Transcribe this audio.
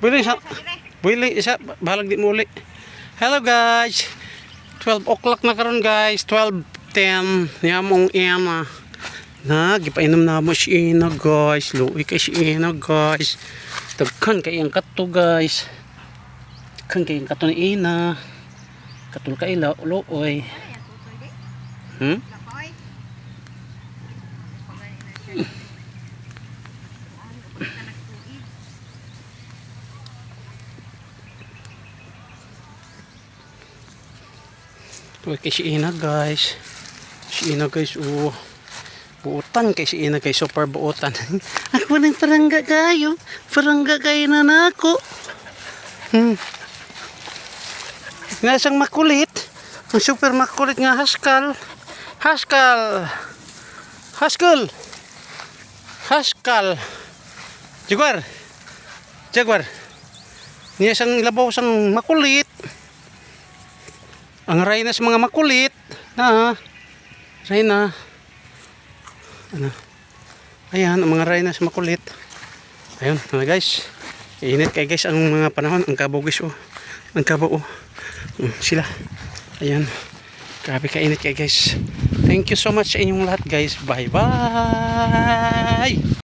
Buili sa Buili isa bahalag di muli. Hello guys. 12 o'clock na karon guys. 12:10 niya mong ema. Na gipainom na mo si Ina guys. Luoy kay si Ina guys. Daghan kay ang kato guys. Daghan kay ang kato ni Ina. Katul kay lo luoy. Hmm? Luoy kay si Ina guys. Si Ina guys oh. Buutan kay si Ina kay super buutan. ako nang parangga kayo. Parangga kayo na nako. Hmm. Nga isang makulit. Ang super makulit nga Haskell. Haskell. Haskell. Haskell. Jaguar. Jaguar. Niya isang labaw sang makulit. Ang sa mga makulit. Na. Reyna. Ano? Ayan, ang mga sa makulit. Ayun, mga guys. Init kay guys ang mga panahon. Ang kabo guys oh. Ang kabo oh. Mm, sila. Ayan. Grabe ka init kay guys. Thank you so much sa inyong lahat guys. Bye bye.